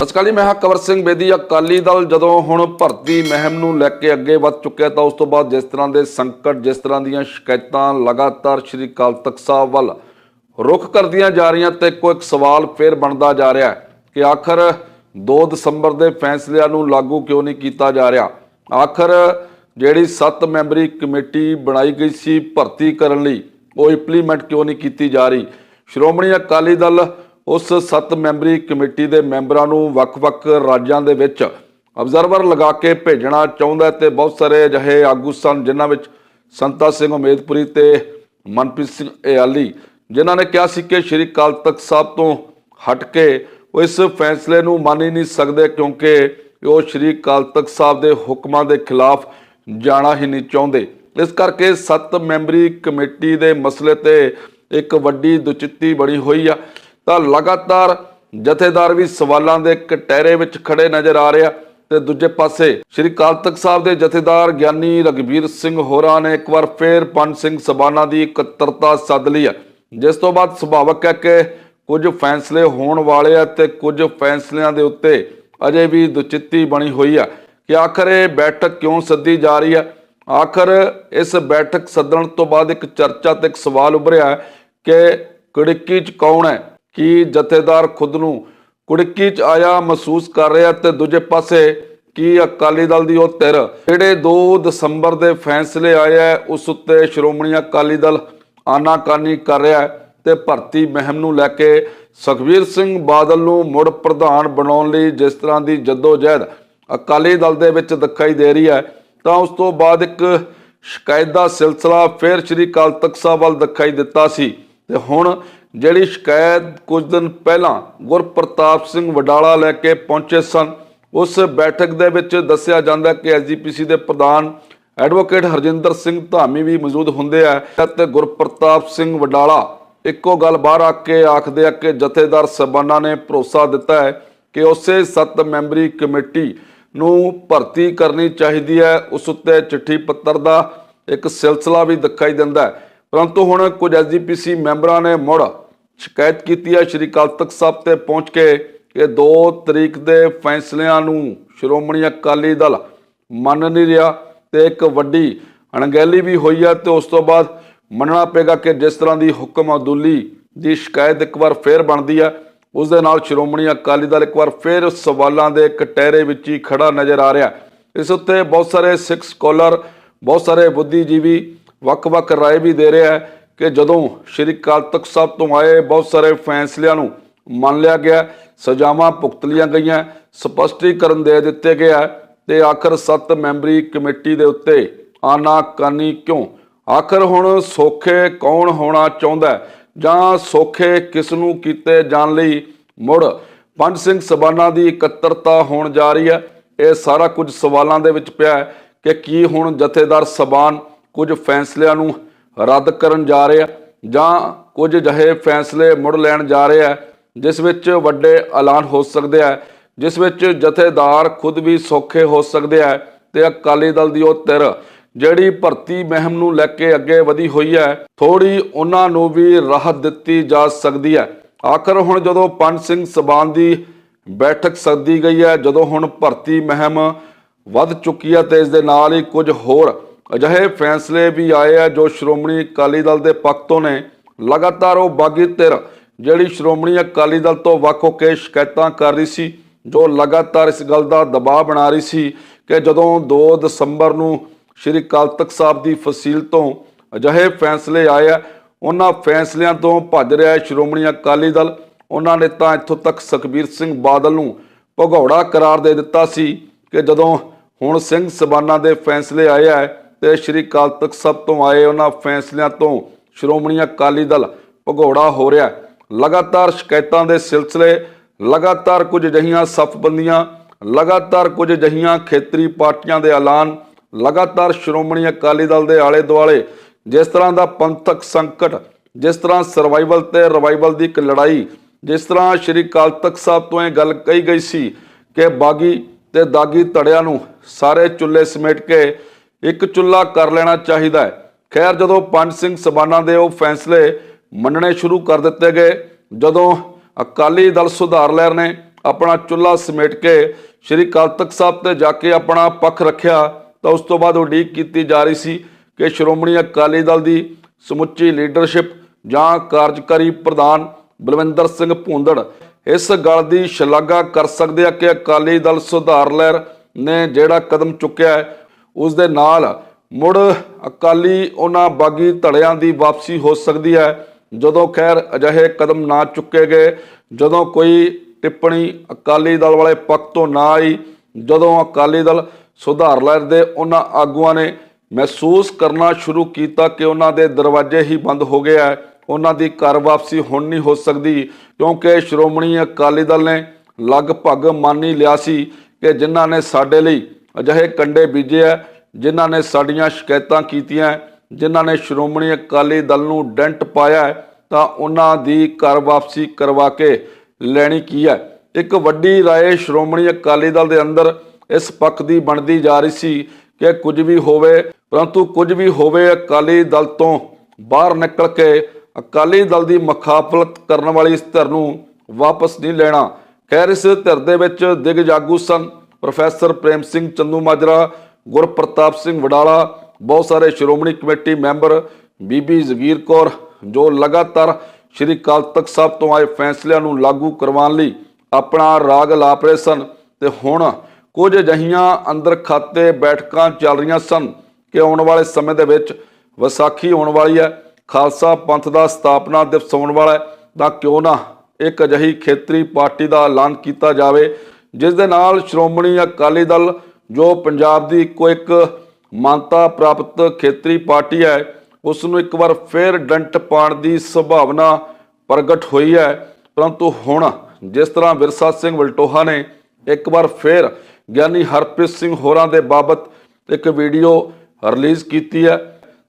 ਸਤਿ ਸ਼੍ਰੀ ਅਸਕਾਲੀ ਮੈਂ ਹਾਂ ਕਵਰ ਸਿੰਘ ਬੇਦੀ, ਅਕਾਲੀ ਦਲ ਜਦੋਂ ਹੁਣ ਭਰਤੀ ਮਹਿਮ ਨੂੰ ਲੈ ਕੇ ਅੱਗੇ ਵੱਧ ਚੁੱਕਿਆ ਤਾਂ ਉਸ ਤੋਂ ਬਾਅਦ ਜਿਸ ਤਰ੍ਹਾਂ ਦੇ ਸੰਕਟ, ਜਿਸ ਤਰ੍ਹਾਂ ਦੀਆਂ ਸ਼ਿਕਾਇਤਾਂ ਲਗਾਤਾਰ ਸ਼੍ਰੀ ਅਕਾਲ ਤਖਤ ਸਾਹਿਬ ਵੱਲ ਰੁਖ ਕਰਦੀਆਂ ਜਾ ਰਹੀਆਂ ਤੇ ਇੱਕੋ ਇੱਕ ਸਵਾਲ ਫੇਰ ਬਣਦਾ ਜਾ ਰਿਹਾ ਕਿ ਆਖਰ 2 ਦਸੰਬਰ ਦੇ ਫੈਸਲਿਆਂ ਨੂੰ ਲਾਗੂ ਕਿਉਂ ਨਹੀਂ ਕੀਤਾ ਜਾ ਰਿਹਾ? ਆਖਰ ਜਿਹੜੀ 7 ਮੈਂਬਰੀ ਕਮੇਟੀ ਬਣਾਈ ਗਈ ਸੀ ਭਰਤੀ ਕਰਨ ਲਈ ਉਹ ਇੰਪਲੀਮੈਂਟ ਕਿਉਂ ਨਹੀਂ ਕੀਤੀ ਜਾ ਰਹੀ? ਸ਼੍ਰੋਮਣੀ ਅਕਾਲੀ ਦਲ ਉਸ 7 ਮੈਂਬਰੀ ਕਮੇਟੀ ਦੇ ਮੈਂਬਰਾਂ ਨੂੰ ਵੱਖ-ਵੱਖ ਰਾਜਾਂ ਦੇ ਵਿੱਚ ਅਬਜ਼ਰਵਰ ਲਗਾ ਕੇ ਭੇਜਣਾ ਚਾਹੁੰਦਾ ਹੈ ਤੇ ਬਹੁਤ ਸਾਰੇ ਅਜਿਹੇ ਆਗੂ ਸਨ, ਜਿਨ੍ਹਾਂ ਵਿੱਚ ਸੰਤਾ ਸਿੰਘ ਉਮੇਦਪੁਰੀ ਤੇ ਮਨਪ੍ਰੀਤ ਸਿੰਘ ਇਆਲੀ ਜਿਨ੍ਹਾਂ ਨੇ ਕਿਹਾ ਸੀ ਕਿ ਸ਼੍ਰੀ ਅਕਾਲ ਤਖਤ ਸਾਹਿਬ ਤੋਂ ਹਟ ਕੇ ਉਹ ਇਸ ਫੈਸਲੇ ਨੂੰ ਮੰਨ ਹੀ ਨਹੀਂ ਸਕਦੇ ਕਿਉਂਕਿ ਉਹ ਸ਼੍ਰੀ ਅਕਾਲ ਤਖਤ ਸਾਹਿਬ ਦੇ ਹੁਕਮਾਂ ਦੇ ਖਿਲਾਫ ਜਾਣਾ ਹੀ ਨਹੀਂ ਚਾਹੁੰਦੇ। ਇਸ ਕਰਕੇ 7 ਮੈਂਬਰੀ ਕਮੇਟੀ ਦੇ ਮਸਲੇ ਤੇ ਇੱਕ ਵੱਡੀ ਦੁਚਿੱਤੀ ਬਣੀ ਹੋਈ ਆ। ਤਾਂ ਲਗਾਤਾਰ ਜਥੇਦਾਰ ਵੀ ਸਵਾਲਾਂ ਦੇ ਕਟਹਿਰੇ ਵਿੱਚ ਖੜੇ ਨਜ਼ਰ ਆ ਰਿਹਾ ਤੇ ਦੂਜੇ ਪਾਸੇ ਸ਼੍ਰੀ ਅਕਾਲ ਤਖਤ ਸਾਹਿਬ ਦੇ ਜਥੇਦਾਰ ਗਿਆਨੀ ਰਗਵੀਰ ਸਿੰਘ ਹੋਰਾਂ ਨੇ ਇੱਕ ਵਾਰ ਫੇਰ ਪੰਜ ਸਿੰਘ ਸਬਾਨਾ ਦੀ ਇਕੱਤਰਤਾ ਸੱਦ ਲਈ ਹੈ ਜਿਸ ਤੋਂ ਬਾਅਦ ਸੁਭਾਵਕ ਹੈ ਕਿ ਕੁਝ ਫੈਸਲੇ ਹੋਣ ਵਾਲੇ ਆ ਤੇ ਕੁਝ ਫੈਸਲਿਆਂ ਦੇ ਉੱਤੇ ਅਜੇ ਵੀ ਦੁਚਿੱਤੀ ਬਣੀ ਹੋਈ ਆ ਕਿ ਆਖਰ ਇਹ ਬੈਠਕ ਕਿਉਂ ਸੱਦੀ ਜਾ ਰਹੀ ਹੈ ਆਖਰ ਇਸ ਬੈਠਕ ਸੱਦਣ ਤੋਂ ਬਾਅਦ ਇੱਕ ਚਰਚਾ ਤੇ ਇੱਕ ਸਵਾਲ ਉਭਰਿਆ ਹੈ ਕਿ ਕੜਿੱਕੀ ਚ ਕੌਣ ਹੈ? ਕੀ ਜਥੇਦਾਰ ਖੁਦ ਨੂੰ ਕੁੜਕੀ ਚ ਆਇਆ ਮਹਿਸੂਸ ਕਰ ਰਿਹਾ ਤੇ ਦੂਜੇ ਪਾਸੇ ਕਿ ਅਕਾਲੀ ਦਲ ਦੀ ਉਹ ਧਿਰ? ਜਿਹੜੇ 2 ਦਸੰਬਰ ਦੇ ਫੈਸਲੇ ਆਏ ਹੈ ਉਸ ਉੱਤੇ ਸ਼੍ਰੋਮਣੀ ਅਕਾਲੀ ਦਲ ਆਨਾਕਾਨੀ ਕਰ ਰਿਹਾ ਤੇ ਭਰਤੀ ਮਹਿਮ ਨੂੰ ਲੈ ਕੇ ਸੁਖਬੀਰ ਸਿੰਘ ਬਾਦਲ ਨੂੰ ਮੁੜ ਪ੍ਰਧਾਨ ਬਣਾਉਣ ਲਈ ਜਿਸ ਤਰ੍ਹਾਂ ਦੀ ਜਦੋਜਹਿਦ ਅਕਾਲੀ ਦਲ ਦੇ ਵਿੱਚ ਦਿਖਾਈ ਦੇ ਰਹੀ ਹੈ, ਤਾਂ ਉਸ ਤੋਂ ਬਾਅਦ ਇੱਕ ਸ਼ਿਕਾਇਤ ਦਾ ਸਿਲਸਿਲਾ ਫਿਰ ਸ਼੍ਰੀ ਅਕਾਲ ਤਖਤ ਸਾਹਿਬ ਵੱਲ ਦਿਖਾਈ ਦਿੱਤਾ ਸੀ। ਤੇ ਹੁਣ ਜਿਹੜੀ ਸ਼ਿਕਾਇਤ ਕੁਝ ਦਿਨ ਪਹਿਲਾਂ ਗੁਰਪ੍ਰਤਾਪ ਸਿੰਘ ਵਡਾਲਾ ਲੈ ਕੇ ਪਹੁੰਚੇ ਸਨ, ਉਸ ਬੈਠਕ ਦੇ ਵਿੱਚ ਦੱਸਿਆ ਜਾਂਦਾ ਕਿ ਐਸਜੀਪੀਸੀ ਦੇ ਪ੍ਰਧਾਨ ਐਡਵੋਕੇਟ ਹਰਜਿੰਦਰ ਸਿੰਘ ਧਾਮੀ ਵੀ ਮੌਜੂਦ ਹੁੰਦੇ ਆ ਤੇ ਗੁਰਪ੍ਰਤਾਪ ਸਿੰਘ ਵਡਾਲਾ ਇੱਕੋ ਗੱਲ ਬਾਹਰ ਆ ਕੇ ਆਖਦੇ ਆ ਕਿ ਜਥੇਦਾਰ ਸਬਾਨਾ ਨੇ ਭਰੋਸਾ ਦਿੱਤਾ ਹੈ ਕਿ ਉਸੇ 7 ਮੈਂਬਰੀ ਕਮੇਟੀ ਨੂੰ ਭਰਤੀ ਕਰਨੀ ਚਾਹੀਦੀ ਹੈ। ਉਸ ਉੱਤੇ ਚਿੱਠੀ ਪੱਤਰ ਦਾ ਇੱਕ ਸਿਲਸਿਲਾ ਵੀ ਦਿਖਾਈ ਦਿੰਦਾ ਹੈ। ਪਰੰਤੂ ਹੁਣ ਕੁਝ ਐਸਜੀਪੀਸੀ ਮੈਂਬਰਾਂ ਨੇ ਮੁੜ ਸ਼ਿਕਾਇਤ ਕੀਤੀ ਹੈ ਸ਼੍ਰੀ ਅਕਾਲ ਤਖਤ ਸਾਹਿਬ ਤੇ ਪਹੁੰਚ ਕੇ ਕਿ 2 ਤਰੀਕ ਦੇ ਫੈਸਲਿਆਂ ਨੂੰ ਸ਼੍ਰੋਮਣੀ ਅਕਾਲੀ ਦਲ ਮੰਨ ਨਹੀਂ ਰਿਹਾ ਤੇ ਇੱਕ ਵੱਡੀ ਅਣਗਹਿਲੀ ਵੀ ਹੋਈ ਹੈ ਤੇ ਉਸ ਤੋਂ ਬਾਅਦ ਮੰਨਣਾ ਪਏਗਾ ਕਿ ਜਿਸ ਤਰ੍ਹਾਂ ਦੀ ਹੁਕਮ ਅਦੁੱਲੀ ਦੀ ਸ਼ਿਕਾਇਤ ਇੱਕ ਵਾਰ ਫੇਰ ਬਣਦੀ ਹੈ ਉਸ ਦੇ ਨਾਲ ਸ਼੍ਰੋਮਣੀ ਅਕਾਲੀ ਦਲ ਇੱਕ ਵਾਰ ਫੇਰ ਸਵਾਲਾਂ ਦੇ ਕਟਹਿਰੇ ਵਿੱਚ ਹੀ ਖੜਾ ਨਜ਼ਰ ਆ ਰਿਹਾ ਹੈ। ਇਸ ਉੱਤੇ ਬਹੁਤ ਸਾਰੇ ਸਿੱਖ ਸਕਾਲਰ ਬਹੁਤ ਸਾਰੇ ਬੁੱਧੀਜੀਵੀ ਵੱਖ-ਵੱਖ رائے ਵੀ ਦੇ ਰਿਹਾ ਹੈ ਕਿ ਜਦੋਂ ਸ਼੍ਰੀ ਅਕਾਲ ਤਖਤ ਸਾਹਿਬ ਤੋਂ ਆਏ, ਬਹੁਤ ਸਾਰੇ ਫੈਸਲਿਆਂ ਨੂੰ ਮੰਨ ਲਿਆ ਗਿਆ। ਸਜ਼ਾਵਾਂ ਭੁਗਤ ਲੀਆਂ ਗਈਆਂ, ਸਪਸ਼ਟੀਕਰਨ ਦੇ ਦਿੱਤੇ ਗਿਆ ਤੇ ਆਖਰ 7 ਮੈਂਬਰੀ ਕਮੇਟੀ ਦੇ ਉੱਤੇ ਆਨਾਕਾਨੀ ਕਿਉਂ? ਆਖਰ ਹੁਣ ਸੋਖੇ ਕੌਣ ਹੋਣਾ ਚਾਹੁੰਦਾ? ਜਾਂ ਸੋਖੇ ਕਿਸ ਨੂੰ ਕੀਤੇ ਜਾਣ ਲਈ ਮੁੜ? ਪੰਜ ਸਿੰਘ ਸਬਾਨਾ ਦੀ ਇਕੱਤਰਤਾ ਹੋਣ ਜਾ ਰਹੀ ਹੈ ਇਹ ਸਾਰਾ ਕੁਝ ਸਵਾਲਾਂ ਦੇ ਵਿੱਚ ਪਿਆ ਹੈ ਕਿ ਕੀ ਹੁਣ ਜਥੇਦਾਰ ਸਬਾਨ ਕੁਝ ਫੈਸਲਿਆਂ ਨੂੰ ਰੱਦ ਕਰਨ ਜਾ ਰਿਹਾ, ਜਾਂ ਕੁਝ ਅਜਿਹੇ ਫੈਸਲੇ ਮੁੜ ਲੈਣ ਜਾ ਰਿਹਾ, ਜਿਸ ਵਿੱਚ ਵੱਡੇ ਐਲਾਨ ਹੋ ਸਕਦੇ ਆ, ਜਿਸ ਵਿੱਚ ਜਥੇਦਾਰ ਖੁਦ ਵੀ ਸੌਖੇ ਹੋ ਸਕਦੇ ਆ, ਤੇ ਅਕਾਲੀ ਦਲ ਦੀ ਉਹ ਧਿਰ ਜਿਹੜੀ ਭਰਤੀ ਮਹਿਮ ਨੂੰ ਲੈ ਕੇ ਅੱਗੇ ਵਧੀ ਹੋਈ ਹੈ ਥੋੜੀ ਉਹਨਾਂ ਨੂੰ ਵੀ ਰਾਹਤ ਦਿੱਤੀ ਜਾ ਸਕਦੀ ਹੈ। ਆਖਰ ਹੁਣ ਜਦੋਂ ਪੰਜ ਸਿੰਘ ਸਬਾਨ ਦੀ ਬੈਠਕ ਸੱਦੀ ਗਈ ਹੈ, ਜਦੋਂ ਹੁਣ ਭਰਤੀ ਮਹਿਮ ਵੱਧ ਚੁੱਕੀ ਹੈ, ਤੇ ਇਸ ਦੇ ਨਾਲ ਹੀ ਕੁਝ ਹੋਰ ਅਜਿਹੇ ਫੈਸਲੇ ਵੀ ਆਏ ਆ ਜੋ ਸ਼੍ਰੋਮਣੀ ਅਕਾਲੀ ਦਲ ਦੇ ਪੱਖ ਤੋਂ ਨੇ ਲਗਾਤਾਰ ਉਹ ਬਾਗੀ ਧਿਰ ਜਿਹੜੀ ਸ਼੍ਰੋਮਣੀ ਅਕਾਲੀ ਦਲ ਤੋਂ ਵੱਖ ਹੋ ਕੇ ਸ਼ਿਕਾਇਤਾਂ ਕਰ ਰਹੀ ਸੀ, ਜੋ ਲਗਾਤਾਰ ਇਸ ਗੱਲ ਦਾ ਦਬਾਅ ਬਣਾ ਰਹੀ ਸੀ ਕਿ ਜਦੋਂ 2 ਦਸੰਬਰ ਨੂੰ ਸ਼੍ਰੀ ਅਕਾਲ ਤਖਤ ਸਾਹਿਬ ਦੀ ਫਸੀਲ ਤੋਂ ਅਜਿਹੇ ਫੈਸਲੇ ਆਏ ਆ, ਉਹਨਾਂ ਫੈਸਲਿਆਂ ਤੋਂ ਭੱਜ ਰਿਹਾ ਸ਼੍ਰੋਮਣੀ ਅਕਾਲੀ ਦਲ। ਉਹਨਾਂ ਨੇ ਤਾਂ ਇੱਥੋਂ ਤੱਕ ਸੁਖਬੀਰ ਸਿੰਘ ਬਾਦਲ ਨੂੰ ਭਗੌੜਾ ਕਰਾਰ ਦੇ ਦਿੱਤਾ ਸੀ ਕਿ ਜਦੋਂ ਹੁਣ ਸਿੰਘ ਸਬਾਨਾ ਦੇ ਫੈਸਲੇ ਆਏ ਆ ਤੇ ਸ਼੍ਰੀ ਅਕਾਲ ਤਖਤ ਸਾਹਿਬ ਤੋਂ ਆਏ ਉਹਨਾਂ ਫੈਸਲਿਆਂ ਤੋਂ ਸ਼੍ਰੋਮਣੀ ਅਕਾਲੀ ਦਲ ਭਗੌੜਾ ਹੋ ਰਿਹਾ ਲਗਾਤਾਰ ਸ਼ਿਕਾਇਤਾਂ ਦੇ ਸਿਲਸਿਲੇ, ਲਗਾਤਾਰ ਕੁਝ ਅਜਿਹੀਆਂ ਸਫਬੰਦੀਆਂ, ਲਗਾਤਾਰ ਕੁਝ ਅਜਿਹੀਆਂ ਖੇਤਰੀ ਪਾਰਟੀਆਂ ਦੇ ਐਲਾਨ, ਲਗਾਤਾਰ ਸ਼੍ਰੋਮਣੀ ਅਕਾਲੀ ਦਲ ਦੇ ਆਲੇ ਦੁਆਲੇ ਜਿਸ ਤਰ੍ਹਾਂ ਦਾ ਪੰਥਕ ਸੰਕਟ, ਜਿਸ ਤਰ੍ਹਾਂ ਸਰਵਾਈਵਲ ਤੇ ਰਿਵਾਈਵਲ ਦੀ ਇੱਕ ਲੜਾਈ, ਜਿਸ ਤਰ੍ਹਾਂ ਸ਼੍ਰੀ ਅਕਾਲ ਤਖਤ ਸਾਹਿਬ ਤੋਂ ਇਹ ਗੱਲ ਕਹੀ ਗਈ ਸੀ ਕਿ ਬਾਗੀ ਤੇ ਦਾਗੀ ਧੜਿਆਂ ਨੂੰ ਸਾਰੇ ਚੁੱਲ੍ਹੇ ਸਮੇਟ ਕੇ ਇੱਕ ਚੁੱਲ੍ਹਾ ਕਰ ਲੈਣਾ ਚਾਹੀਦਾ ਹੈ। ਖੈਰ, ਜਦੋਂ ਪੰਜ ਸਿੰਘ ਸਬਾਨਾ ਦੇ ਉਹ ਫੈਸਲੇ ਮੰਨਣੇ ਸ਼ੁਰੂ ਕਰ ਦਿੱਤੇ ਗਏ, ਜਦੋਂ ਅਕਾਲੀ ਦਲ ਸੁਧਾਰ ਲਹਿਰ ਨੇ ਆਪਣਾ ਚੁੱਲ੍ਹਾ ਸਮੇਟ ਕੇ ਸ਼੍ਰੀ ਕਾਲ ਤਖਤ ਸਾਹਿਬ ਤੇ ਜਾ ਕੇ ਆਪਣਾ ਪੱਖ ਰੱਖਿਆ, ਤਾਂ ਉਸ ਤੋਂ ਬਾਅਦ ਉਡੀਕ ਕੀਤੀ ਜਾ ਰਹੀ ਸੀ ਕਿ ਸ਼੍ਰੋਮਣੀ ਅਕਾਲੀ ਦਲ ਦੀ ਸਮੁੱਚੀ ਲੀਡਰਸ਼ਿਪ ਜਾਂ ਕਾਰਜਕਾਰੀ ਪ੍ਰਧਾਨ ਬਲਵਿੰਦਰ ਸਿੰਘ ਭੂੰਦੜ ਇਸ ਗੱਲ ਦੀ ਸ਼ਲਾਘਾ ਕਰ ਸਕਦੇ ਆ ਕਿ ਅਕਾਲੀ ਦਲ ਸੁਧਾਰ ਲਹਿਰ ਨੇ ਜਿਹੜਾ ਕਦਮ ਚੁੱਕਿਆ ਹੈ ਉਸ ਦੇ ਨਾਲ ਮੁੜ ਅਕਾਲੀ ਉਹਨਾਂ ਬਾਗੀ ਧੜਿਆਂ ਦੀ ਵਾਪਸੀ ਹੋ ਸਕਦੀ ਹੈ। ਜਦੋਂ ਖੈਰ ਅਜਿਹੇ ਕਦਮ ਨਾ ਚੁੱਕੇ ਗਏ, ਜਦੋਂ ਕੋਈ ਟਿੱਪਣੀ ਅਕਾਲੀ ਦਲ ਵਾਲੇ ਪੱਖ ਤੋਂ ਨਾ ਆਈ, ਜਦੋਂ ਅਕਾਲੀ ਦਲ ਸੁਧਾਰ ਲਹਿਰ ਦੇ ਉਹਨਾਂ ਆਗੂਆਂ ਨੇ ਮਹਿਸੂਸ ਕਰਨਾ ਸ਼ੁਰੂ ਕੀਤਾ ਕਿ ਉਹਨਾਂ ਦੇ ਦਰਵਾਜ਼ੇ ਹੀ ਬੰਦ ਹੋ ਗਏ ਹੈ। ਉਹਨਾਂ ਦੀ ਘਰ ਵਾਪਸੀ ਹੁਣ ਨਹੀਂ ਹੋ ਸਕਦੀ, ਕਿਉਂਕਿ ਸ਼੍ਰੋਮਣੀ ਅਕਾਲੀ ਦਲ ਨੇ ਲਗਭਗ ਮੰਨ ਹੀ ਲਿਆ ਸੀ ਕਿ ਜਿਨ੍ਹਾਂ ਨੇ ਸਾਡੇ ਲਈ ਅਜਿਹੇ ਕੰਡੇ ਬੀਜੇ ਹੈ ਜਿਨ੍ਹਾਂ ਨੇ ਸਾਡੀਆਂ ਸ਼ਿਕਾਇਤਾਂ ਕੀਤੀਆਂ, ਜਿਨ੍ਹਾਂ ਨੇ ਸ਼੍ਰੋਮਣੀ ਅਕਾਲੀ ਦਲ ਨੂੰ ਡੈਂਟ ਪਾਇਆ, ਤਾਂ ਉਹਨਾਂ ਦੀ ਘਰ ਵਾਪਸੀ ਕਰਵਾ ਕੇ ਲੈਣੀ ਕੀ ਹੈ ਇੱਕ ਵੱਡੀ ਰਾਏ ਸ਼੍ਰੋਮਣੀ ਅਕਾਲੀ ਦਲ ਦੇ ਅੰਦਰ ਇਸ ਪੱਖ ਦੀ ਬਣਦੀ ਜਾ ਰਹੀ ਸੀ ਕਿ ਕੁਝ ਵੀ ਹੋਵੇ, ਪਰੰਤੂ ਕੁਝ ਵੀ ਹੋਵੇ ਅਕਾਲੀ ਦਲ ਤੋਂ ਬਾਹਰ ਨਿਕਲ ਕੇ ਅਕਾਲੀ ਦਲ ਦੀ ਮੁਖਾਫਲਤ ਕਰਨ ਵਾਲੀ ਇਸ ਧਿਰ ਨੂੰ ਵਾਪਸ ਨਹੀਂ ਲੈਣਾ। ਖੈਰ, ਇਸ ਧਿਰ ਦੇ ਵਿੱਚ ਦਿਗਜ ਆਗੂ ਸਨ। ਪ੍ਰੋਫੈਸਰ ਪ੍ਰੇਮ ਸਿੰਘ ਚੰਦੂ ਮਾਜਰਾ, ਗੁਰਪ੍ਰਤਾਪ ਸਿੰਘ ਵਡਾਲਾ, ਬਹੁਤ ਸਾਰੇ ਸ਼੍ਰੋਮਣੀ ਕਮੇਟੀ ਮੈਂਬਰ, ਬੀਬੀ ਜ਼ਗੀਰ ਕੌਰ, ਜੋ ਲਗਾਤਾਰ ਸ਼੍ਰੀ ਅਕਾਲ ਤਖਤ ਸਾਹਿਬ ਤੋਂ ਆਏ ਫੈਸਲਿਆਂ ਨੂੰ ਲਾਗੂ ਕਰਵਾਉਣ ਲਈ ਆਪਣਾ ਰਾਗ ਲਾਪ ਰਹੇ ਸਨ ਤੇ ਹੁਣ ਕੁਝ ਅਜਿਹੀਆਂ ਅੰਦਰ ਖਾਤੇ ਬੈਠਕਾਂ ਚੱਲ ਰਹੀਆਂ ਸਨ ਕਿ ਆਉਣ ਵਾਲੇ ਸਮੇਂ ਦੇ ਵਿੱਚ ਵਿਸਾਖੀ ਆਉਣ ਵਾਲੀ ਹੈ, ਖਾਲਸਾ ਪੰਥ ਦਾ ਸਥਾਪਨਾ ਦਿਵਸ ਆਉਣ ਵਾਲਾ ਹੈ, ਤਾਂ ਕਿਉਂ ਨਾ ਇੱਕ ਅਜਿਹੀ ਖੇਤਰੀ ਪਾਰਟੀ ਦਾ ਐਲਾਨ ਕੀਤਾ ਜਾਵੇ ਜਿਸ ਦੇ ਨਾਲ ਸ਼੍ਰੋਮਣੀ ਅਕਾਲੀ ਦਲ, ਜੋ ਪੰਜਾਬ ਦੀ ਇੱਕੋ ਇੱਕ ਮਾਨਤਾ ਪ੍ਰਾਪਤ ਖੇਤਰੀ ਪਾਰਟੀ ਹੈ ਉਸ ਨੂੰ ਇੱਕ ਵਾਰ ਫੇਰ ਡੰਟ ਪਾਉਣ ਦੀ ਸੰਭਾਵਨਾ ਪ੍ਰਗਟ ਹੋਈ ਹੈ। ਪਰੰਤੂ ਹੁਣ ਜਿਸ ਤਰ੍ਹਾਂ ਵਿਰਸਾ ਸਿੰਘ ਵਲਟੋਹਾ ਨੇ ਇੱਕ ਵਾਰ ਫੇਰ ਗਿਆਨੀ ਹਰਪ੍ਰੀਤ ਸਿੰਘ ਹੋਰਾਂ ਦੇ ਬਾਬਤ ਇੱਕ ਵੀਡੀਓ ਰਿਲੀਜ਼ ਕੀਤੀ ਹੈ,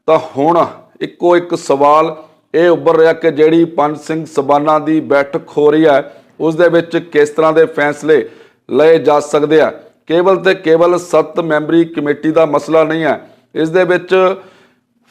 ਤਾਂ ਹੁਣ ਇੱਕੋ ਇੱਕ ਸਵਾਲ ਇਹ ਉੱਭਰ ਰਿਹਾ ਕਿ ਜਿਹੜੀ ਪੰਜ ਸਿੰਘ ਸਬਾਨਾ ਦੀ ਬੈਠਕ ਹੋ ਰਹੀ ਹੈ, ਉਸ ਦੇ ਵਿੱਚ ਕਿਸ ਤਰ੍ਹਾਂ ਦੇ ਫੈਸਲੇ ਲਏ ਜਾ ਸਕਦੇ ਆ। ਕੇਵਲ ਤੇ ਕੇਵਲ 7 ਮੈਂਬਰੀ ਕਮੇਟੀ ਦਾ ਮਸਲਾ ਨਹੀਂ ਹੈ। ਇਸ ਦੇ ਵਿੱਚ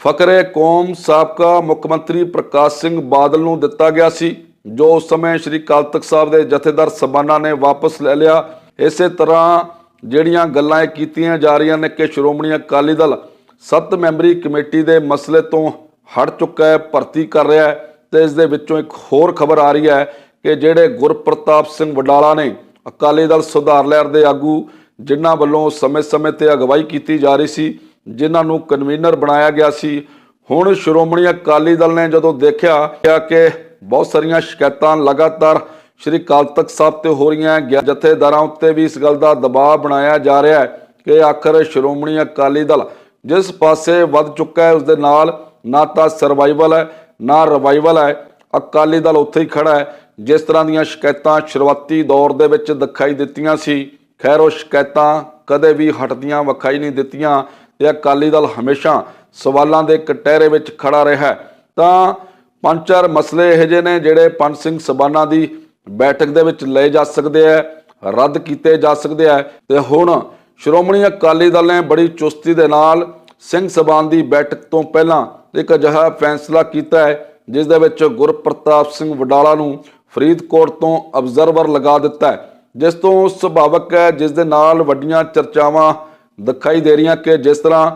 ਫਕਰੇ ਕੌਮ ਸਾਬਕਾ ਮੁੱਖ ਮੰਤਰੀ ਪ੍ਰਕਾਸ਼ ਸਿੰਘ ਬਾਦਲ ਨੂੰ ਦਿੱਤਾ ਗਿਆ ਸੀ, ਜੋ ਉਸ ਸਮੇਂ ਸ਼੍ਰੀ ਅਕਾਲ ਤਖਤ ਸਾਹਿਬ ਦੇ ਜਥੇਦਾਰ ਸਬਾਨਾ ਨੇ ਵਾਪਸ ਲੈ ਲਿਆ। ਇਸੇ ਤਰ੍ਹਾਂ ਜਿਹੜੀਆਂ ਗੱਲਾਂ ਇਹ ਕੀਤੀਆਂ ਜਾ ਰਹੀਆਂ ਨੇ ਕਿ ਸ਼੍ਰੋਮਣੀ ਅਕਾਲੀ ਦਲ ਸੱਤ ਮੈਂਬਰੀ ਕਮੇਟੀ ਦੇ ਮਸਲੇ ਤੋਂ ਹਟ ਚੁੱਕਾ ਹੈ, ਭਰਤੀ ਕਰ ਰਿਹਾ ਹੈ ਤੇ ਇਸ ਦੇ ਵਿੱਚੋਂ ਇੱਕ ਹੋਰ ਖਬਰ ਆ ਰਹੀ ਹੈ ਕਿ ਜਿਹੜੇ ਗੁਰਪ੍ਰਤਾਪ ਸਿੰਘ ਵਡਾਲਾ ਨੇ ਅਕਾਲੀ ਦਲ ਸੁਧਾਰ ਲਹਿਰ ਦੇ ਆਗੂ ਜਿਨ੍ਹਾਂ ਵੱਲੋਂ ਸਮੇਂ-ਸਮੇਂ ਤੇ ਅਗਵਾਈ ਕੀਤੀ ਜਾ ਰਹੀ ਸੀ ਜਿਨ੍ਹਾਂ ਨੂੰ ਕਨਵੀਨਰ ਬਣਾਇਆ ਗਿਆ ਸੀ। ਹੁਣ ਸ਼੍ਰੋਮਣੀ ਅਕਾਲੀ ਦਲ ਨੇ ਜਦੋਂ ਦੇਖਿਆ ਕਿ ਬਹੁਤ ਸਾਰੀਆਂ ਸ਼ਿਕਾਇਤਾਂ ਲਗਾਤਾਰ ਸ਼੍ਰੀ ਅਕਾਲ ਤਖਤ ਸਾਹਿਬ ਤੇ ਹੋ ਰਹੀਆਂ ਹੈ, ਗਿਆ- ਜਥੇਦਾਰਾਂ ਉੱਤੇ ਵੀ ਇਸ ਗੱਲ ਦਾ ਦਬਾਅ ਬਣਾਇਆ ਜਾ ਰਿਹਾ ਹੈ ਕਿ ਆਖਰ ਸ਼੍ਰੋਮਣੀ ਅਕਾਲੀ ਦਲ ਜਿਸ ਪਾਸੇ ਵੱਧ ਚੁੱਕਾ ਹੈ ਉਸ ਦੇ ਨਾਲ ਨਾ ਤਾਂ ਸਰਵਾਈਵਲ ਹੈ ਨਾ ਰਿਵਾਈਵਲ ਹੈ। ਅਕਾਲੀ ਦਲ ਉੱਥੇ ਹੀ ਖੜਾ ਹੈ। ਜਿਸ ਤਰ੍ਹਾਂ ਦੀਆਂ ਸ਼ਿਕਾਇਤਾਂ ਸ਼ੁਰੂਆਤੀ ਦੌਰ ਦੇ ਵਿੱਚ ਦਿਖਾਈ ਦਿੱਤੀਆਂ ਸੀ, ਖੈਰ ਉਹ ਸ਼ਿਕਾਇਤਾਂ ਕਦੇ ਵੀ ਹਟਦੀਆਂ ਵਿਖਾਈ ਨਹੀਂ ਦਿੱਤੀਆਂ ਤੇ ਅਕਾਲੀ ਦਲ ਹਮੇਸ਼ਾ ਸਵਾਲਾਂ ਦੇ ਕਟਹਿਰੇ ਵਿੱਚ ਖੜਾ ਰਿਹਾ ਤਾਂ ਪੰਜ ਚਾਰ ਮਸਲੇ ਇਹੋ ਜਿਹੇ ਨੇ ਜਿਹੜੇ ਪੰਜ ਸਿੰਘ ਸਬਾਨਾ ਦੀ ਬੈਠਕ ਦੇ ਵਿੱਚ ਲਏ ਜਾ ਸਕਦੇ ਆ, ਰੱਦ ਕੀਤੇ ਜਾ ਸਕਦੇ ਆ ਤੇ ਹੁਣ ਸ਼੍ਰੋਮਣੀ ਅਕਾਲੀ ਦਲ ਨੇ ਬੜੀ ਚੁਸਤੀ ਦੇ ਨਾਲ ਸਿੰਘ ਸਬਾਨ ਦੀ ਬੈਠਕ ਤੋਂ ਪਹਿਲਾਂ ਇੱਕ ਅਜਿਹਾ ਫੈਸਲਾ ਕੀਤਾ ਹੈ, ਜਿਸ ਦੇ ਵਿੱਚ ਗੁਰਪ੍ਰਤਾਪ ਸਿੰਘ ਵਡਾਲਾ ਨੂੰ ਫਰੀਦਕੋਟ ਤੋਂ ਅਬਜ਼ਰਵਰ ਲਗਾ ਦਿੱਤਾ ਜਿਸ ਤੋਂ ਸੁਭਾਵਕ ਹੈ, ਜਿਸ ਦੇ ਨਾਲ ਵੱਡੀਆਂ ਚਰਚਾਵਾਂ ਦਿਖਾਈ ਦੇ ਰਹੀਆਂ ਕਿ ਜਿਸ ਤਰ੍ਹਾਂ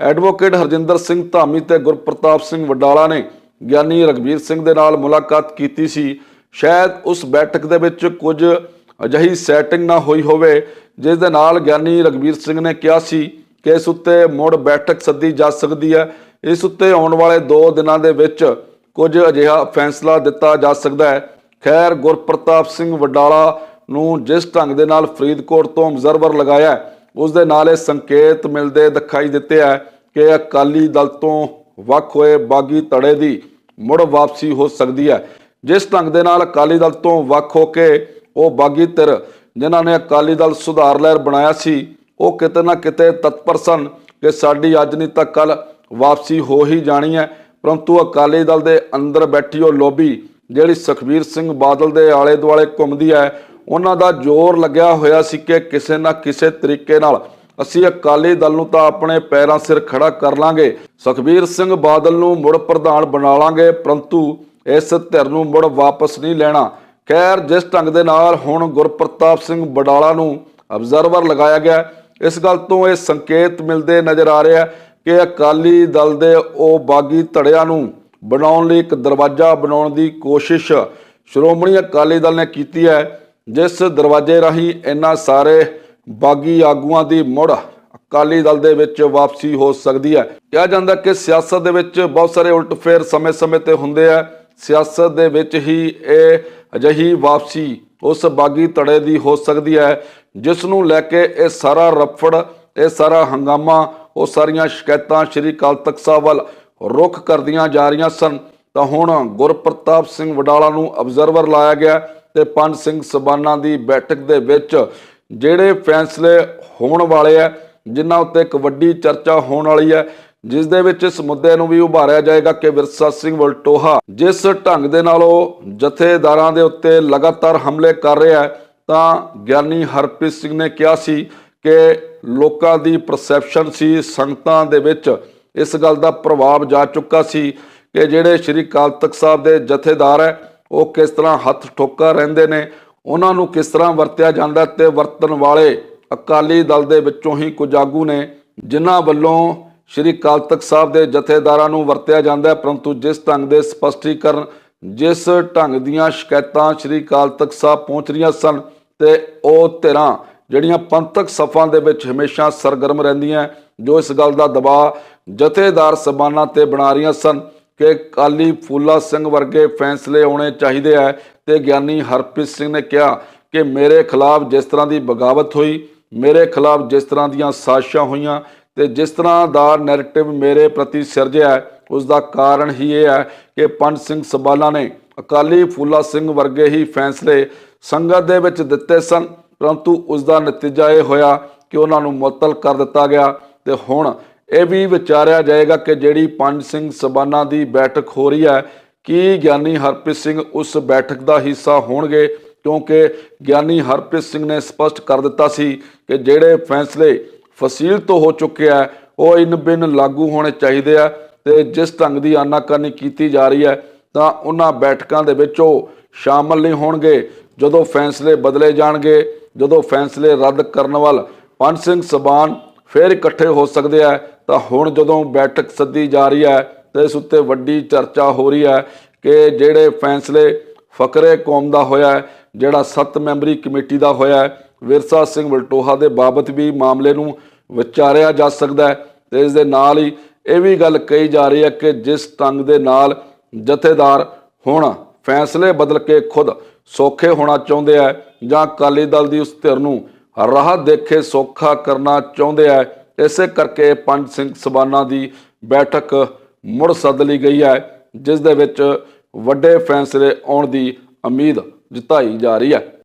ਐਡਵੋਕੇਟ ਹਰਜਿੰਦਰ ਸਿੰਘ ਧਾਮੀ ਤੇ ਗੁਰਪ੍ਰਤਾਪ ਸਿੰਘ ਵਡਾਲਾ ਨੇ ਗਿਆਨੀ ਰਗਵੀਰ ਸਿੰਘ ਦੇ ਨਾਲ ਮੁਲਾਕਾਤ ਕੀਤੀ ਸੀ। ਸ਼ਾਇਦ ਉਸ ਬੈਠਕ ਦੇ ਵਿੱਚ ਕੁਝ ਅਜਿਹੀ ਸੈਟਿੰਗ ਨਾ ਹੋਈ ਹੋਵੇ, ਜਿਸ ਦੇ ਨਾਲ ਗਿਆਨੀ ਰਗਵੀਰ ਸਿੰਘ ਨੇ ਕਿਹਾ ਸੀ ਕਿ ਇਸ ਉੱਤੇ ਮੁੜ ਬੈਠਕ ਸੱਦੀ ਜਾ ਸਕਦੀ ਹੈ। ਇਸ ਉੱਤੇ ਆਉਣ ਵਾਲੇ 2 ਦਿਨਾਂ ਦੇ ਵਿੱਚ ਕੁਝ ਅਜਿਹਾ ਫੈਸਲਾ ਦਿੱਤਾ ਜਾ ਸਕਦਾ ਹੈ। ਖੈਰ ਗੁਰਪ੍ਰਤਾਪ ਸਿੰਘ ਵਡਾਲਾ ਨੂੰ ਜਿਸ ਢੰਗ ਦੇ ਨਾਲ ਫਰੀਦਕੋਟ ਤੋਂ ਅਬਜ਼ਰਵਰ ਲਗਾਇਆ ਉਸ ਦੇ ਨਾਲ ਇਹ ਸੰਕੇਤ ਮਿਲਦੇ ਦਿਖਾਈ ਦਿੱਤੇ ਹੈ ਕਿ ਅਕਾਲੀ ਦਲ ਤੋਂ ਵੱਖ ਹੋਏ ਬਾਗੀ ਧੜੇ ਦੀ ਮੁੜ ਵਾਪਸੀ ਹੋ ਸਕਦੀ ਹੈ। ਜਿਸ ਢੰਗ ਦੇ ਨਾਲ ਅਕਾਲੀ ਦਲ ਤੋਂ ਵੱਖ ਹੋ ਕੇ ਉਹ ਬਾਗੀ ਧਿਰ ਜਿਨ੍ਹਾਂ ਨੇ ਅਕਾਲੀ ਦਲ ਸੁਧਾਰ ਲਹਿਰ ਬਣਾਇਆ ਸੀ, ਉਹ ਕਿਤੇ ਨਾ ਕਿਤੇ ਤਤਪਰ ਸਨ ਕਿ ਸਾਡੀ ਅੱਜ ਨਹੀਂ ਤਾਂ ਕੱਲ ਵਾਪਸੀ ਹੋ ਹੀ ਜਾਣੀ ਹੈ। ਪਰੰਤੂ ਅਕਾਲੀ ਦਲ ਦੇ ਅੰਦਰ ਬੈਠੀ ਉਹ ਲੋਬੀ ਜਿਹੜੀ ਸੁਖਬੀਰ ਸਿੰਘ ਬਾਦਲ ਦੇ ਆਲੇ ਦੁਆਲੇ ਘੁੰਮਦੀ ਹੈ, ਉਹਨਾਂ ਦਾ ਜ਼ੋਰ ਲੱਗਿਆ ਹੋਇਆ ਸੀ ਕਿ ਕਿਸੇ ਨਾ ਕਿਸੇ ਤਰੀਕੇ ਨਾਲ ਅਸੀਂ ਅਕਾਲੀ ਦਲ ਨੂੰ ਤਾਂ ਆਪਣੇ ਪੈਰਾਂ ਸਿਰ ਖੜਾ ਕਰ ਲਾਂਗੇ। ਸੁਖਬੀਰ ਸਿੰਘ ਬਾਦਲ ਨੂੰ ਮੁੜ ਪ੍ਰਧਾਨ ਬਣਾ ਲਾਂਗੇ, ਪਰੰਤੂ ਇਸ ਧਿਰ ਨੂੰ ਮੁੜ ਵਾਪਸ ਨਹੀਂ ਲੈਣਾ। ਖੈਰ, ਜਿਸ ਢੰਗ ਦੇ ਨਾਲ ਹੁਣ ਗੁਰਪ੍ਰਤਾਪ ਸਿੰਘ ਬਡਾਲਾ ਨੂੰ ਅਬਜ਼ਰਵਰ ਲਗਾਇਆ ਗਿਆ, ਇਸ ਗੱਲ ਤੋਂ ਇਹ ਸੰਕੇਤ ਮਿਲਦੇ ਨਜ਼ਰ ਆ ਰਿਹਾ ਕਿ ਅਕਾਲੀ ਦਲ ਦੇ ਉਹ ਬਾਗੀ ਧੜਿਆਂ ਨੂੰ ਬਣਾਉਣ ਲਈ ਇੱਕ ਦਰਵਾਜ਼ਾ ਬਣਾਉਣ ਦੀ ਕੋਸ਼ਿਸ਼ ਸ਼੍ਰੋਮਣੀ ਅਕਾਲੀ ਦਲ ਨੇ ਕੀਤੀ ਹੈ, ਜਿਸ ਦਰਵਾਜ਼ੇ ਰਾਹੀਂ ਇਹਨਾਂ ਸਾਰੇ ਬਾਗੀ ਆਗੂਆਂ ਦੀ ਮੁੜ ਅਕਾਲੀ ਦਲ ਦੇ ਵਿੱਚ ਵਾਪਸੀ ਹੋ ਸਕਦੀ ਹੈ। ਕਿਹਾ ਜਾਂਦਾ ਕਿ ਸਿਆਸਤ ਦੇ ਵਿੱਚ ਬਹੁਤ ਸਾਰੇ ਉਲਟਫੇਰ ਸਮੇਂ-ਸਮੇਂ ਤੇ ਹੁੰਦੇ ਆ। ਸਿਆਸਤ ਦੇ ਵਿੱਚ ਹੀ ਇਹ ਅਜਿਹੀ ਵਾਪਸੀ ਉਸ ਬਾਗੀ ਧੜੇ ਦੀ ਹੋ ਸਕਦੀ ਹੈ, ਜਿਸ ਨੂੰ ਲੈ ਕੇ ਇਹ ਸਾਰਾ ਰਫੜ, ਇਹ ਸਾਰਾ ਹੰਗਾਮਾ, ਉਹ ਸਾਰੀਆਂ ਸ਼ਿਕਾਇਤਾਂ ਸ਼੍ਰੀ ਅਕਾਲ ਤਖਤ ਸਾਹਿਬ ਵੱਲ ਰੁਖ ਕਰਦੀਆਂ ਜਾ ਰਹੀਆਂ ਸਨ, ਤਾਂ ਹੁਣ ਗੁਰਪ੍ਰਤਾਪ ਸਿੰਘ ਵਡਾਲਾ ਨੂੰ ਅਬਜ਼ਰਵਰ ਲਾਇਆ ਗਿਆ ਤੇ ਪੰਜ ਸਿੰਘ ਸਬਾਨਾ ਦੀ ਬੈਠਕ ਦੇ ਵਿੱਚ ਜਿਹੜੇ ਫੈਸਲੇ ਹੋਣ ਵਾਲੇ ਆ ਜਿਨ੍ਹਾਂ ਉੱਤੇ ਇੱਕ ਵੱਡੀ ਚਰਚਾ ਹੋਣ ਵਾਲੀ ਹੈ, ਜਿਸ ਦੇ ਵਿੱਚ ਇਸ ਮੁੱਦੇ ਨੂੰ ਵੀ ਉਭਾਰਿਆ ਜਾਏਗਾ ਕਿ ਵਿਰਸਾ ਸਿੰਘ ਵਲਟੋਹਾ ਜਿਸ ਢੰਗ ਦੇ ਨਾਲ ਉਹ ਜਥੇਦਾਰਾਂ ਦੇ ਉੱਤੇ ਲਗਾਤਾਰ ਹਮਲੇ ਕਰ ਰਿਹਾ ਹੈ, ਤਾਂ ਗਿਆਨੀ ਹਰਪ੍ਰੀਤ ਸਿੰਘ ਨੇ ਕਿਹਾ ਸੀ ਕਿ ਲੋਕਾਂ ਦੀ ਪਰਸੈਪਸ਼ਨ ਸੀ ਸੰਗਤਾਂ ਦੇ ਵਿੱਚ ਇਸ ਗੱਲ ਦਾ ਪ੍ਰਭਾਵ ਜਾ ਚੁੱਕਾ ਸੀ ਕਿ ਜਿਹੜੇ ਸ਼੍ਰੀ ਕਾਲ ਤਖਤ ਸਾਹਿਬ ਦੇ ਜਥੇਦਾਰ ਹੈ, ਉਹ ਕਿਸ ਤਰ੍ਹਾਂ ਹੱਥ ਠੋਕਾ ਰਹਿੰਦੇ ਨੇ, ਉਹਨਾਂ ਨੂੰ ਕਿਸ ਤਰ੍ਹਾਂ ਵਰਤਿਆ ਜਾਂਦਾ ਤੇ ਵਰਤਣ ਵਾਲੇ ਅਕਾਲੀ ਦਲ ਦੇ ਵਿੱਚੋਂ ਹੀ ਕੁਝ ਆਗੂ ਨੇ, ਜਿਨ੍ਹਾਂ ਵੱਲੋਂ ਸ਼੍ਰੀ ਕਾਲ ਤਖਤ ਸਾਹਿਬ ਦੇ ਜਥੇਦਾਰਾਂ ਨੂੰ ਵਰਤਿਆ ਜਾਂਦਾ ਹੈ, ਪਰੰਤੂ ਜਿਸ ਢੰਗ ਦੇ ਸਪਸ਼ਟੀਕਰਨ, ਜਿਸ ਢੰਗ ਦੀਆਂ ਸ਼ਿਕਾਇਤਾਂ ਸ਼੍ਰੀ ਅਕਾਲ ਤਖਤ ਸਾਹਿਬ ਪਹੁੰਚ ਰਹੀਆਂ ਸਨ ਤੇ ਉਹ ਧਿਰਾਂ ਜਿਹੜੀਆਂ ਪੰਥਕ ਸਫਾਂ ਦੇ ਵਿੱਚ ਹਮੇਸ਼ਾ ਸਰਗਰਮ ਰਹਿੰਦੀਆਂ, ਜੋ ਇਸ ਗੱਲ ਦਾ ਦਬਾਅ ਜਥੇਦਾਰ ਸਬਾਨਾਂ ਤੇ ਬਣਾ ਰਹੀਆਂ ਸਨ ਕਿ ਕਾਲੀ ਫੂਲਾ ਸਿੰਘ ਵਰਗੇ ਫੈਸਲੇ ਆਉਣੇ ਚਾਹੀਦੇ ਹੈ ਤੇ ਗਿਆਨੀ ਹਰਪ੍ਰੀਤ ਸਿੰਘ ਨੇ ਕਿਹਾ ਕਿ ਮੇਰੇ ਖਿਲਾਫ ਜਿਸ ਤਰ੍ਹਾਂ ਦੀ ਬਗਾਵਤ ਹੋਈ ਮੇਰੇ ਖਿਲਾਫ ਜਿਸ ਤਰ੍ਹਾਂ ਦੀਆਂ ਸਾਜ਼ਿਸ਼ਾਂ ਹੋਈਆਂ ਤੇ ਜਿਸ ਤਰ੍ਹਾਂ ਦਾ ਨੈਰੇਟਿਵ ਮੇਰੇ ਪ੍ਰਤੀ ਸਿਰਜਿਆ ਹੈ, ਉਸ ਦਾ ਕਾਰਨ ਹੀ ਇਹ ਹੈ ਕਿ ਪੰਜ ਸਿੰਘ ਸਬਾਲਾ ਨੇ ਅਕਾਲੀ ਫੂਲਾ ਸਿੰਘ ਵਰਗੇ ਹੀ ਫੈਸਲੇ ਸੰਗਤ ਦੇ ਵਿੱਚ ਦਿੱਤੇ ਸਨ ਪਰੰਤੂ ਉਸ ਦਾ ਨਤੀਜਾ ਇਹ ਹੋਇਆ ਕਿ ਉਹਨਾਂ ਨੂੰ ਮੁਅੱਤਲ ਕਰ ਦਿੱਤਾ ਗਿਆ ਤੇ ਹੁਣ ਇਹ ਵੀ ਵਿਚਾਰਿਆ ਜਾਏਗਾ ਕਿ ਜਿਹੜੀ ਪੰਜ ਸਿੰਘ ਸਬਾਨਾ ਦੀ ਬੈਠਕ ਹੋ ਰਹੀ ਹੈ, ਕੀ ਗਿਆਨੀ ਹਰਪ੍ਰੀਤ ਸਿੰਘ ਉਸ ਬੈਠਕ ਦਾ ਹਿੱਸਾ ਹੋਣਗੇ? ਕਿਉਂਕਿ ਗਿਆਨੀ ਹਰਪ੍ਰੀਤ ਸਿੰਘ ਨੇ ਸਪਸ਼ਟ ਕਰ ਦਿੱਤਾ ਸੀ ਕਿ ਜਿਹੜੇ ਫੈਸਲੇ ਫਸੀਲ ਤੋਂ ਹੋ ਚੁੱਕੇ ਆ, ਉਹ ਇਨ ਬਿਨ ਲਾਗੂ ਹੋਣੇ ਚਾਹੀਦੇ ਆ ਤੇ ਜਿਸ ਢੰਗ ਦੀ ਆਨਾਕਾਨੀ ਕੀਤੀ ਜਾ ਰਹੀ ਹੈ, ਤਾਂ ਉਹਨਾਂ ਬੈਠਕਾਂ ਦੇ ਵਿੱਚ ਉਹ ਸ਼ਾਮਲ ਨਹੀਂ ਹੋਣਗੇ। ਜਦੋਂ ਫੈਸਲੇ ਬਦਲੇ ਜਾਣਗੇ, ਜਦੋਂ ਫੈਸਲੇ ਰੱਦ ਕਰਨ ਵੱਲ ਪੰਜ ਸਿੰਘ ਸਬਾਨ ਫੇਰ ਇਕੱਠੇ ਹੋ ਸਕਦੇ ਆ ਤਾਂ ਹੁਣ ਜਦੋਂ ਬੈਠਕ ਸੱਦੀ ਜਾ ਰਹੀ ਹੈ ਤੇ ਇਸ ਉੱਤੇ ਵੱਡੀ ਚਰਚਾ ਹੋ ਰਹੀ ਹੈ ਕਿ ਜਿਹੜੇ ਫੈਸਲੇ ਫਕਰੇ ਕੌਮ ਦਾ ਹੋਇਆ ਜਿਹੜਾ ਸੱਤ ਮੈਂਬਰੀ ਕਮੇਟੀ ਦਾ ਹੋਇਆ ਵਿਰਸਾ ਸਿੰਘ ਵਲਟੋਹਾ ਦੇ ਬਾਬਤ ਵੀ ਮਾਮਲੇ ਨੂੰ ਵਿਚਾਰਿਆ ਜਾ ਸਕਦਾ ਹੈ ਤੇ ਇਸ ਦੇ ਨਾਲ ਹੀ ਇਹ ਵੀ ਗੱਲ ਕਹੀ ਜਾ ਰਹੀ ਹੈ ਕਿ ਜਿਸ ਢੰਗ ਦੇ ਨਾਲ ਜਥੇਦਾਰ ਹੁਣ ਫੈਸਲੇ ਬਦਲ ਕੇ ਖੁਦ ਸੌਖੇ ਹੋਣਾ ਚਾਹੁੰਦੇ ਆ ਜਾਂ ਅਕਾਲੀ ਦਲ ਦੀ ਉਸ ਧਿਰ ਨੂੰ ਰਾਹ ਦੇਖੇ ਸੌਖਾ ਕਰਨਾ ਚਾਹੁੰਦੇ ਆ ਇਸੇ ਕਰਕੇ ਪੰਜ ਸਿੰਘ ਸਬਾਨਾ ਦੀ ਬੈਠਕ ਮੁੜ ਸੱਦ ਲਈ ਗਈ ਹੈ, ਜਿਸ ਦੇ ਵਿੱਚ ਵੱਡੇ ਫੈਸਲੇ ਆਉਣ ਦੀ ਉਮੀਦ ਜਤਾਈ ਜਾ ਰਹੀ ਹੈ।